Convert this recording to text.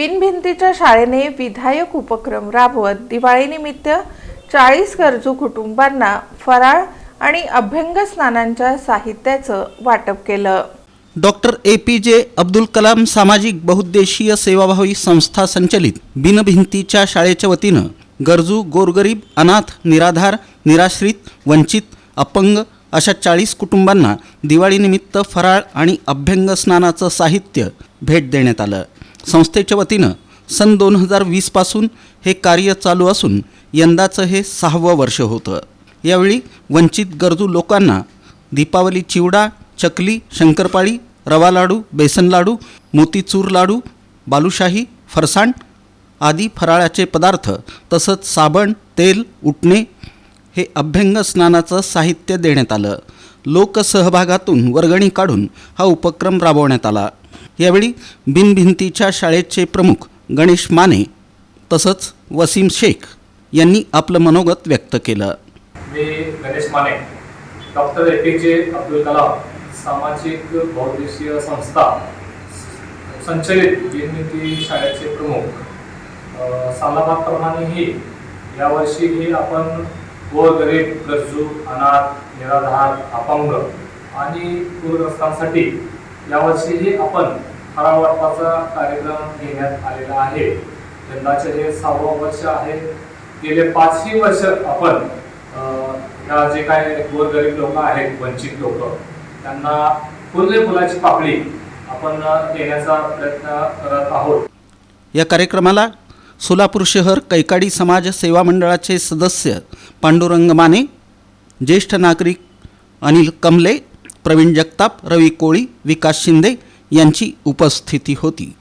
बिनभिंतीच्या शाळेने विधायक उपक्रम राबवत दिवाळीनिमित्त चाळीस गरजू कुटुंबांना फराळ आणि अभ्यंग स्नानांच्या साहित्याचं वाटप केलं. Doctor A P J Abdul Kalam सामाजिक बहुद्देशीय सेवाभावी संस्था संचलित बिनभिंतीच्या शाळेच्या वतीनं गरजू गोरगरीब अनाथ निराधार निराश्रित वंचित अपंग अशा चाळीस कुटुंबांना दिवाळीनिमित्त फराळ आणि अभ्यंग स्नानाचं साहित्य भेट देण्यात आलं. संस्थेच्या वतीनं सन दोन हजार वीसपासून हे कार्य चालू असून यंदाचं हे सहावं वर्ष होतं. यावेळी वंचित गरजू लोकांना दीपावली चिवडा चकली शंकरपाळी रवा लाडू बेसन लाडू मोतीचूर लाडू बालुशाही फरसाण आदी फराळाचे पदार्थ तसंच साबण तेल उटणे हे अभ्यंग स्नानाचं साहित्य देण्यात आलं. लोकसहभागातून वर्गणी काढून हा उपक्रम राबवण्यात आला. यावेळी बिनभिंतीच्या शाळेचे प्रमुख गणेश माने तसंच वसीम शेख यांनी आपलं मनोगत व्यक्त केलं. मी Ganesh Mane doctor A. P. J. Abdul Kalam सामाजिक बहुद्देशीय संस्था संचलित बिनभिंती शाळेचे प्रमुख. अ, सालाबादप्रमाणेही यावर्षीही आपण गोरगरीब गरजू अनाथ निराधार अपंग आणि पूरग्रस्तांसाठी यावर्षीही आपण फराळ वाटपाचा कार्यक्रम घेण्यात आलेला आहे यंदाचे हे सहावं वर्ष आहे गेले पाचही वर्ष आपण अ, ह्या जे काय गोरगरीब लोक आहेत वंचित लोक त्यांना फुले फुलाची पाकळी आपण देण्याचा प्रयत्न करत आहोत. या कार्यक्रमाला सोलापूर शहर कैकाडी समाज सेवा मंडळाचे सदस्य पांडुरंग माने ज्येष्ठ नागरिक अनिल कमले प्रवीण जगताप रवी कोळी विकास शिंदे यांची उपस्थिती होती.